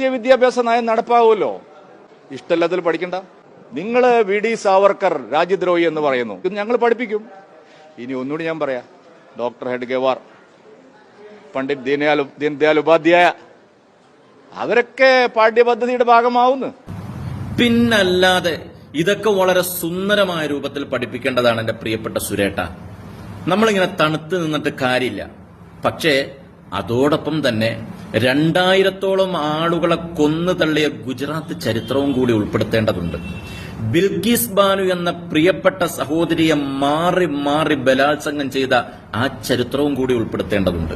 ദേശീയ വിദ്യാഭ്യാസ നയം നടപ്പാവുമല്ലോ? ഇഷ്ടമല്ലാത്തതിൽ പഠിക്കണ്ട. നിങ്ങൾ വി. ഡി. സാവർക്കർ രാജ്യദ്രോഹി എന്ന് പറയുന്നു. ഇത് ഞങ്ങൾ പഠിപ്പിക്കും. ഇനി ഒന്നുകൂടി ഞാൻ പറയാം. ഡോക്ടർ ഹെഡ്ഗേവാർ പണ്ഡിറ്റ് ദീനയാൽ ദീൻദയാൽ ഉപാധ്യായ അവരൊക്കെ പാഠ്യപദ്ധതിയുടെ ഭാഗമാവുന്നു. പിന്നല്ലാതെ ഇതൊക്കെ വളരെ സുന്ദരമായ രൂപത്തിൽ പഠിപ്പിക്കേണ്ടതാണ് എന്റെ പ്രിയപ്പെട്ട സുരേട്ട. നമ്മളിങ്ങനെ തണുത്ത് നിന്നിട്ട് കാര്യമില്ല. പക്ഷേ അതോടൊപ്പം തന്നെ രണ്ടായിരത്തോളം ആളുകളെ കൊന്നു തള്ളിയ ഗുജറാത്ത് ചരിത്രവും കൂടി ഉൾപ്പെടുത്തേണ്ടതുണ്ട്. ബിൽഗീസ് ബാനു എന്ന പ്രിയപ്പെട്ട സഹോദരിയെ മാറി മാറി ബലാത്സംഗം ചെയ്ത ആ ചരിത്രവും കൂടി ഉൾപ്പെടുത്തേണ്ടതുണ്ട്.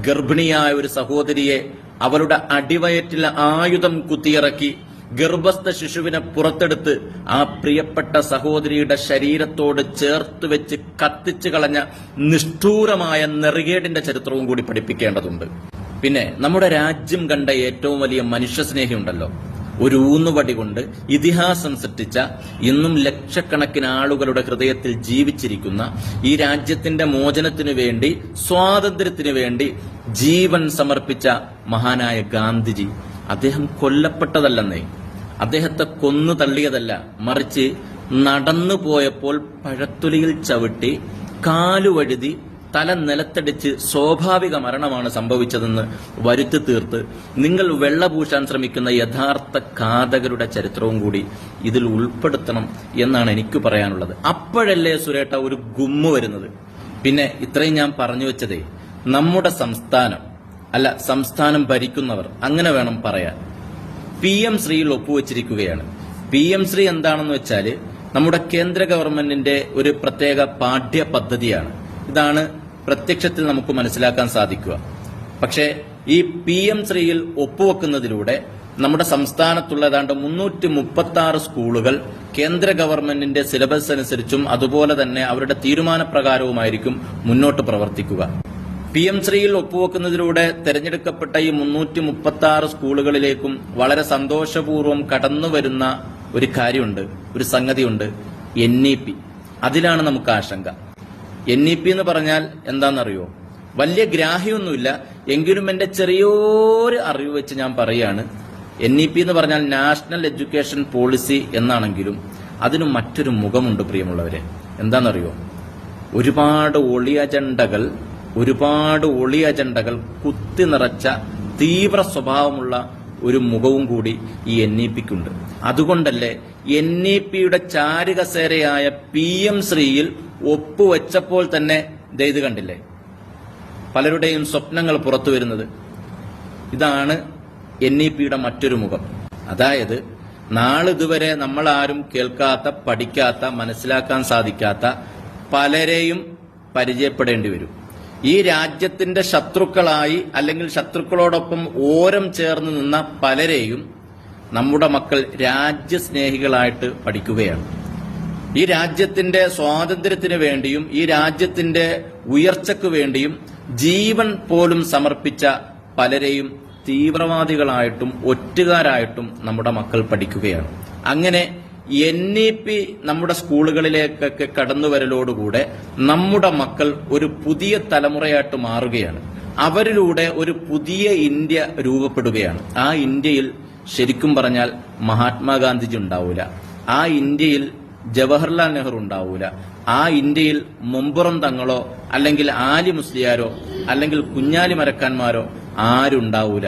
ഗർഭിണിയായ ഒരു സഹോദരിയെ അവരുടെ അടിവയറ്റിൽ ആയുധം കുത്തിയിറക്കി ഗർഭസ്ഥ ശിശുവിനെ പുറത്തെടുത്ത് ആ പ്രിയപ്പെട്ട സഹോദരിയുടെ ശരീരത്തോട് ചേർത്ത് വെച്ച് കത്തിച്ചു കളഞ്ഞ നിഷ്ഠൂരമായ നെറികേടിന്റെ ചരിത്രവും കൂടി പഠിപ്പിക്കേണ്ടതുണ്ട്. പിന്നെ നമ്മുടെ രാജ്യം കണ്ട ഏറ്റവും വലിയ മനുഷ്യസ്നേഹിയുണ്ടല്ലോ. ഒരു ഊന്നുപടി കൊണ്ട് ഇതിഹാസം സൃഷ്ടിച്ച ഇന്നും ലക്ഷക്കണക്കിന് ആളുകളുടെ ഹൃദയത്തിൽ ജീവിച്ചിരിക്കുന്ന ഈ രാജ്യത്തിന്റെ മോചനത്തിനു വേണ്ടി സ്വാതന്ത്ര്യത്തിനു വേണ്ടി ജീവൻ സമർപ്പിച്ച മഹാനായ ഗാന്ധിജി അദ്ദേഹം കൊല്ലപ്പെട്ടതല്ലെന്നേ. അദ്ദേഹത്തെ കൊന്നു തള്ളിയതല്ല. മറിച്ച് നടന്നു പോയപ്പോൾ പഴത്തൊലിയിൽ ചവിട്ടി കാലുവഴുതി തല നിലത്തടിച്ച് സ്വാഭാവിക മരണമാണ് സംഭവിച്ചതെന്ന് വരുത്തി തീർത്ത് നിങ്ങൾ വെള്ളപൂശാൻ ശ്രമിക്കുന്ന യഥാർത്ഥ ഘാതകരുടെ ചരിത്രവും കൂടി ഇതിൽ ഉൾപ്പെടുത്തണം എന്നാണ് എനിക്ക് പറയാനുള്ളത്. അപ്പോഴല്ലേ സുരേട്ട ഒരു ഗുമ്മ വരുന്നത്? പിന്നെ ഇത്രയും ഞാൻ പറഞ്ഞു വെച്ചതേ നമ്മുടെ സംസ്ഥാനം അല്ല സംസ്ഥാനം ഭരിക്കുന്നവർ അങ്ങനെ വേണം പറയാൻ. പി എം ശ്രീയിൽ ഒപ്പുവെച്ചിരിക്കുകയാണ്. പി എം ശ്രീ എന്താണെന്ന് വെച്ചാൽ നമ്മുടെ കേന്ദ്ര ഗവൺമെന്റിന്റെ ഒരു പ്രത്യേക പാഠ്യ പദ്ധതിയാണ് ഇതാണ് പ്രത്യക്ഷത്തിൽ നമുക്ക് മനസ്സിലാക്കാൻ സാധിക്കുക. പക്ഷേ ഈ പി എം ശ്രീയിൽ ഒപ്പുവെക്കുന്നതിലൂടെ നമ്മുടെ സംസ്ഥാനത്തുള്ള ഏതാണ്ട് മുന്നൂറ്റി മുപ്പത്തി ആറ് സ്കൂളുകൾ കേന്ദ്ര ഗവൺമെന്റിന്റെ സിലബസ് അനുസരിച്ചും അതുപോലെ തന്നെ അവരുടെ തീരുമാനപ്രകാരവുമായിരിക്കും മുന്നോട്ട് പ്രവർത്തിക്കുക. പി എം ശ്രീയിൽ ഒപ്പുവെക്കുന്നതിലൂടെ തെരഞ്ഞെടുക്കപ്പെട്ട ഈ മുന്നൂറ്റി മുപ്പത്തി ആറ് സ്കൂളുകളിലേക്കും വളരെ സന്തോഷപൂർവം കടന്നുവരുന്ന ഒരു കാര്യമുണ്ട് ഒരു സംഗതിയുണ്ട് എൻ ഇ പി അതിലാണ് നമുക്ക് ആശങ്ക. എൻ ഇ പി എന്ന് പറഞ്ഞാൽ എന്താണെന്നറിയോ? വലിയ ഗ്രാഹ്യമൊന്നുമില്ല. എങ്കിലും എന്റെ ചെറിയൊരു അറിവ് വെച്ച് ഞാൻ പറയുകയാണ് എൻ ഇ പി എന്ന് പറഞ്ഞാൽ നാഷണൽ എഡ്യൂക്കേഷൻ പോളിസി എന്നാണെങ്കിലും അതിന് മറ്റൊരു മുഖമുണ്ട് പ്രിയമുള്ളവരെ. എന്താണെന്നറിയോ? ഒരുപാട് ഒളി അജണ്ടകൾ ഒരുപാട് ഒളി അജണ്ടകൾ കുത്തി നിറച്ച തീവ്ര സ്വഭാവമുള്ള ഒരു മുഖവും കൂടി ഈ എൻ ഇ പിക്കുണ്ട് അതുകൊണ്ടല്ലേ എൻ ഇ പിയുടെ ചാരുകസേരയായ പി എം ശ്രീയിൽ ഒപ്പുവെച്ചപ്പോൾ തന്നെ ദൈത് കണ്ടില്ലേ? പലരുടെയും സ്വപ്നങ്ങൾ പുറത്തു വരുന്നത്. ഇതാണ് എൻ ഇ പിയുടെ മറ്റൊരു മുഖം. അതായത് നാളിതുവരെ നമ്മളാരും കേൾക്കാത്ത പഠിക്കാത്ത മനസ്സിലാക്കാൻ സാധിക്കാത്ത പലരെയും പരിചയപ്പെടേണ്ടി വരും. ഈ രാജ്യത്തിന്റെ ശത്രുക്കളായി അല്ലെങ്കിൽ ശത്രുക്കളോടൊപ്പം ഓരം ചേർന്ന് നിന്ന പലരെയും നമ്മുടെ മക്കൾ രാജ്യസ്നേഹികളായിട്ട് പഠിക്കുകയാണ്. ഈ രാജ്യത്തിന്റെ സ്വാതന്ത്ര്യത്തിന് വേണ്ടിയും ഈ രാജ്യത്തിന്റെ ഉയർച്ചയ്ക്ക് വേണ്ടിയും ജീവൻ പോലും സമർപ്പിച്ച പലരെയും തീവ്രവാദികളായിട്ടും ഒറ്റുകാരായിട്ടും നമ്മുടെ മക്കൾ പഠിക്കുകയാണ്. അങ്ങനെ എൻ ഇ പി നമ്മുടെ സ്കൂളുകളിലേക്കൊക്കെ കടന്നുവരലോടുകൂടെ നമ്മുടെ മക്കൾ ഒരു പുതിയ തലമുറയായിട്ട് മാറുകയാണ്. അവരിലൂടെ ഒരു പുതിയ ഇന്ത്യ രൂപപ്പെടുകയാണ്. ആ ഇന്ത്യയിൽ ശരിക്കും പറഞ്ഞാൽ മഹാത്മാഗാന്ധിജി ഉണ്ടാവില്ല ആ ഇന്ത്യയിൽ ജവഹർലാൽ നെഹ്റു ഉണ്ടാവൂല. ആ ഇന്ത്യയിൽ മുമ്പുറം തങ്ങളോ അല്ലെങ്കിൽ ആലി മുസ്ലിയാരോ അല്ലെങ്കിൽ കുഞ്ഞാലി മരക്കാന്മാരോ ആരുണ്ടാവൂല.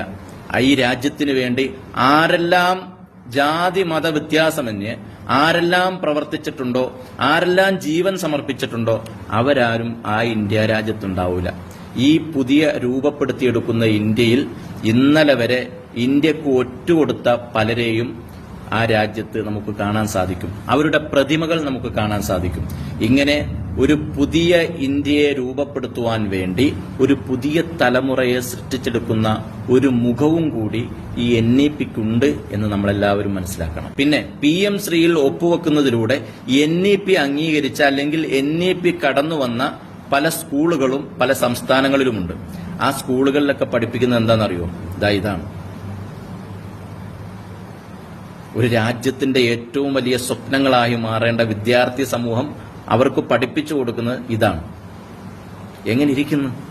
ഈ രാജ്യത്തിന് വേണ്ടി ആരെല്ലാം ജാതി മത വ്യത്യാസമന്യേ ആരെല്ലാം പ്രവർത്തിച്ചിട്ടുണ്ടോ ആരെല്ലാം ജീവൻ സമർപ്പിച്ചിട്ടുണ്ടോ അവരാരും ആ ഇന്ത്യ രാജ്യത്തുണ്ടാവൂല. ഈ പുതിയ രൂപപ്പെടുത്തിയെടുക്കുന്ന ഇന്ത്യയിൽ ഇന്നലെ വരെ ഇന്ത്യയ്ക്ക് ഒറ്റുകൊടുത്ത പലരെയും ആ രാജ്യത്ത് നമുക്ക് കാണാൻ സാധിക്കും. അവരുടെ പ്രതിമകൾ നമുക്ക് കാണാൻ സാധിക്കും. ഇങ്ങനെ ഒരു പുതിയ ഇന്ത്യയെ രൂപപ്പെടുത്തുവാൻ വേണ്ടി ഒരു പുതിയ തലമുറയെ സൃഷ്ടിച്ചെടുക്കുന്ന ഒരു മുഖവും കൂടി ഈ എൻ ഇ പിക്കുണ്ട് എന്ന് നമ്മളെല്ലാവരും മനസ്സിലാക്കണം. പിന്നെ പി എം ശ്രീയിൽ ഒപ്പുവെക്കുന്നതിലൂടെ എൻ ഇ പി അംഗീകരിച്ച അല്ലെങ്കിൽ എൻ ഇ പി കടന്നു വന്ന പല സ്കൂളുകളും പല സംസ്ഥാനങ്ങളിലുമുണ്ട്. ആ സ്കൂളുകളിലൊക്കെ പഠിപ്പിക്കുന്നത് എന്താണെന്നറിയോ? ഇതാ ഇതാണ്. ഒരു രാജ്യത്തിന്റെ ഏറ്റവും വലിയ സ്വപ്നങ്ങളായി മാറേണ്ട വിദ്യാർത്ഥി സമൂഹം അവർക്ക് പഠിപ്പിച്ചു കൊടുക്കുന്നത് ഇതാണ്. എങ്ങനെ ഇരിക്കുന്നു?